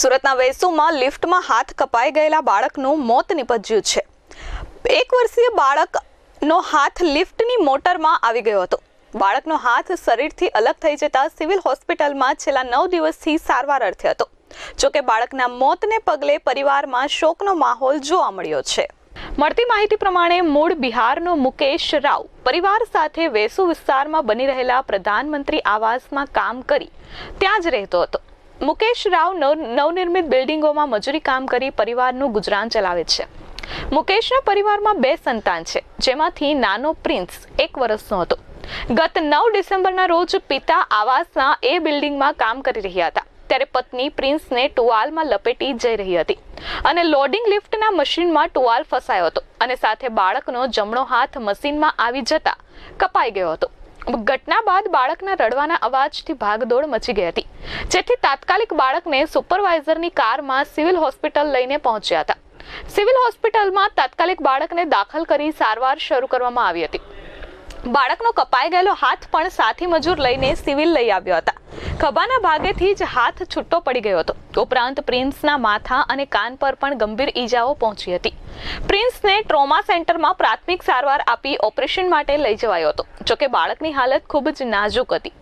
સુરતના વેસુમાં લિફ્ટમાં હાથ કપાઈ ગયેલા બાળકનું મોત નિપજ્યું છે. એક વર્ષીય બાળકનો હાથ લિફ્ટની મોટરમાં આવી ગયો હતો. બાળકનો હાથ શરીરથી અલગ થઈ જતા સિવિલ હોસ્પિટલમાં છેલ્લા નવ દિવસથી સારવાર અર્થે હતો. જોકે બાળકના મોતને પગલે પરિવારમાં શોકનો માહોલ જોવા મળ્યો છે. મળતી માહિતી પ્રમાણે મૂળ બિહારનો મુકેશ રાવ પરિવાર સાથે વેસુ વિસ્તારમાં બની રહેલા પ્રધાનમંત્રી આવાસમાં કામ કરી ત્યાં જ રહેતો હતો. મુકેશ રાવ નવ નવનિર્મિત બિલ્ડિંગોમાં મજૂરી કામ કરી પરિવારનું ગુજરાન ચલાવે છે. મુકેશના પરિવારમાં બે સંતાન છે, જેમાંથી નાનો પ્રિન્સ એક વર્ષનો હતો. ગત નવ ડિસેમ્બરના રોજ પિતા આવાસના એ બિલ્ડિંગમાં કામ કરી રહ્યા હતા. ત્યારે પત્ની પ્રિન્સને ટુવાલમાં લપેટી જઈ રહી હતી અને લોડિંગ લિફ્ટના મશીનમાં ટુવાલ ફસાયો હતો અને સાથે બાળકનો જમણો હાથ મશીનમાં આવી જતા કપાઈ ગયો હતો. ઘટના બાદ બાળકના રડવાના અવાજથી ભાગદોડ મચી ગઈ હતી. જેથી તાત્કાલિક બાળકને સુપરવાઇઝરની કારમાં સિવિલ હોસ્પિટલ લઈને પહોંચ્યા હતા. સિવિલ હોસ્પિટલમાં તાત્કાલિક બાળકને દાખલ કરી સારવાર શરૂ કરવામાં આવી હતી. બાળકનો કપાઈ ગયેલો હાથ પણ સાથી મજૂર લઈને સિવિલ લઈ આવ્યો હતા. ખભાના ભાગેથી જ હાથ છૂટો પડી ગયો હતો. ઉપરાંત પ્રિન્સના માથા અને કાન પર પણ ગંભીર ઈજાઓ પહોંચી હતી. પ્રિન્સને ટ્રોમા સેન્ટરમાં પ્રાથમિક સારવાર આપી ઓપરેશન માટે લઈ જવાયો હતો, જોકે બાળકની હાલત ખૂબ જ નાજુક હતી.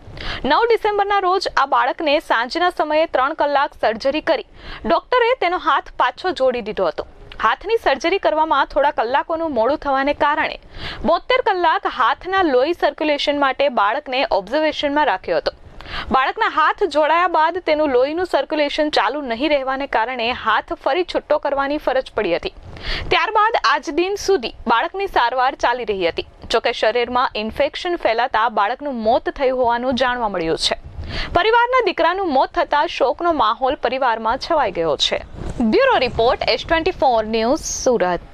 નવ ડિસેમ્બરના રોજ આ બાળકને સાંજના સમયે ત્રણ કલાક સર્જરી કરી. ડોક્ટરે તેનો હાથ પાછો જોડી દીધો હતો. હાથની સર્જરી કરવામાં થોડા કલાકોનું મોડું થવાને કારણે બોતેર કલાક હાથના લોહી સર્ક્યુલેશન માટે બાળકને ઓબ્ઝર્વેશનમાં રાખ્યો હતો. બાળકના હાથ જોડાયા બાદ તેનું લોહીનું સર્ક્યુલેશન ચાલુ નહીં રહેવાને કારણે હાથ ફરી છૂટો કરવાની ફરજ પડી હતી. ત્યારબાદ આજ દિન સુધી બાળકની સારવાર ચાલી રહી હતી. જોકે શરીરમાં ઇન્ફેક્શન ફેલાતા બાળકનું મોત થયું હોવાનું જાણવા મળ્યું છે. પરિવારના દીકરાનું મોત થતાં શોકનો માહોલ પરિવારમાં છવાઈ ગયો છે. Bureau report S twenty four news Surat.